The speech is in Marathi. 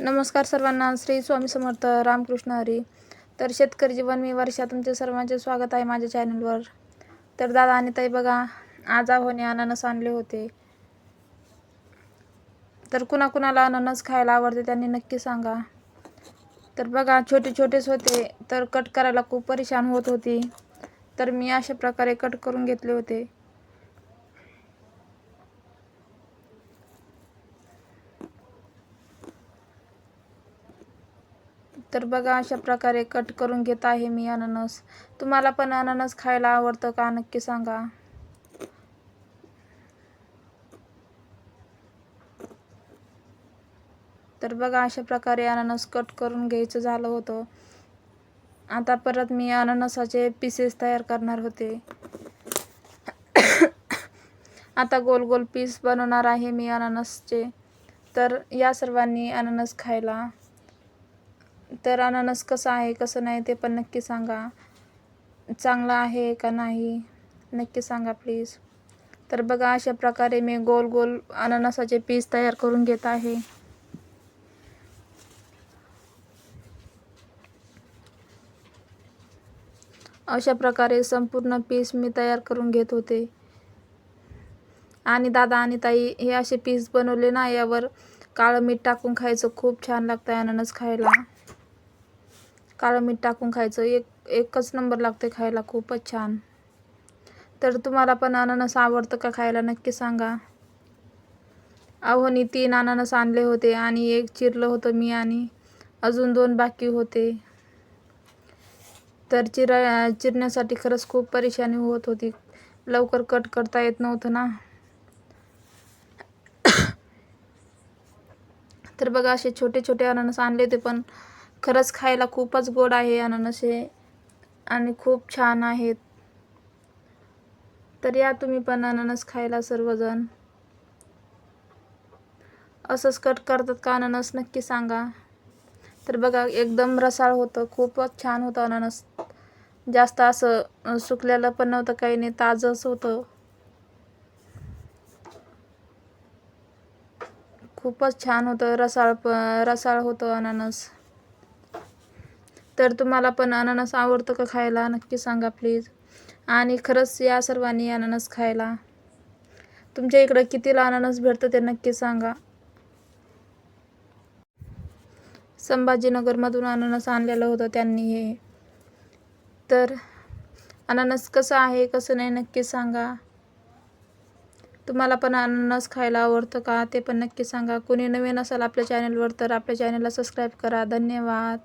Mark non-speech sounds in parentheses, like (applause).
नमस्कार सर्वांना श्री स्वामी समर्थ रामकृष्ण हरी. तर शेतकरी जीवन मी वर्षा तुमचे सर्वांचे स्वागत आहे माझ्या चॅनलवर तर दादा आणि ताई बघा आज आहोने अननस आणले होते. तर कुणाकुणाला अननस खायला आवडते त्यांनी नक्की सांगा. तर बघा छोटे छोटेच होते तर कट करायला खूप परेशान होत होती. तर मी अशा प्रकारे कट करून घेतले होते. तर बघा अशा प्रकारे कट करून घेत आहे मी अननस. तुम्हाला पण अननस खायला आवडतं का? नक्की सांगा. तर बघा अशा प्रकारे अननस कट करून घ्यायचं झालं होतं. आता परत मी अननसाचे पीसेस तयार करणार होते. आता गोल गोल पीस बनवणार आहे मी अननसचे. तर या सर्वांनी अननस खायला. तर अननस कसं आहे कसं नाही ते पण नक्की सांगा. चांगलं आहे का नाही नक्की सांगा प्लीज तर बघा अशा प्रकारे मी गोल गोल अननसाचे पीस तयार करून घेत आहे. अशा प्रकारे संपूर्ण पीस मी तयार करून घेत होते. आणि दादा आणि ताई हे असे पीस बनवले ना यावर काळं मीठ टाकून खायचं खूप छान लागतं अननस खायला. काळं मीठ टाकून खायचं. एक एकच नंबर लागते खायला. खूपच छान. तर तुम्हाला पण अननस आवडतं का खायला? नक्की सांगा. अहोनी तीन अननस आणले होते आणि एक चिरलं होतं मी आणि अजून दोन बाकी होते. तर चिरा चिरण्यासाठी खरंच खूप परेशानी होत होती. लवकर कट करता येत नव्हतं ना. (coughs) तर बघा असे छोटे छोटे अननस आणले होते पण खरंच खायला खूपच गोड आहे अननस हे आणि खूप छान आहेत. तर या तुम्ही पण अननस खायला सर्वजण. असंच कट करतात का अननस नक्की सांगा. तर बघा एकदम रसाळ होतं खूपच छान होतं अननस. जास्त असं सुकलेलं पण नव्हतं काही नाही ताजंच होतं. खूपच छान होतं रसाळ प रसाळ होतं अननस. तर तुम्हाला पण अननस आवडतं का खायला? नक्की सांगा प्लीज आणि खरंच या सर्वांनी अननस खायला. तुमच्या इकडं कितीला अननस भेटतं ते नक्की सांगा. संभाजीनगरमधून अननस आणलेलं होतं त्यांनी हे. तर अननस कसं आहे कसं नाही नक्की सांगा. तुम्हाला पण अननस खायला आवडतं का ते पण नक्की सांगा. कोणी नवीन असाल आपल्या चॅनलवर तर आपल्या चॅनलला सबस्क्राईब करा. धन्यवाद.